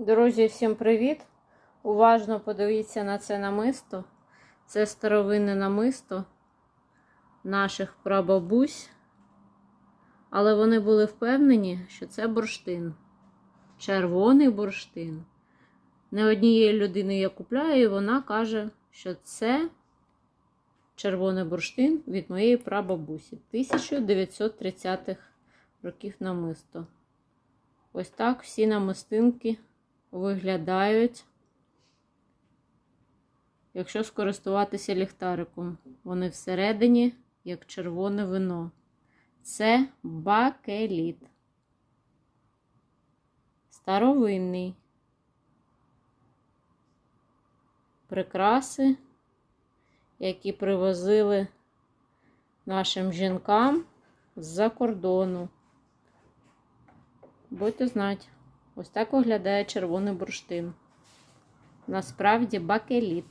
Друзі, всім привіт! Уважно подивіться на це намисто. Це старовинне намисто наших прабабусь. Але вони були впевнені, що це бурштин. Червоний бурштин. Не однієї людини я купляю, і вона каже, що це червоний бурштин від моєї прабабусі 1930-х років намисто. Ось так всі намистинки виглядають, якщо скористуватися ліхтариком. Вони всередині, як червоне вино. Це бакеліт. Старовинний. Прикраси, які привозили нашим жінкам з-за кордону. Будьте знати, ось так виглядає червоний бурштин. Насправді бакеліт.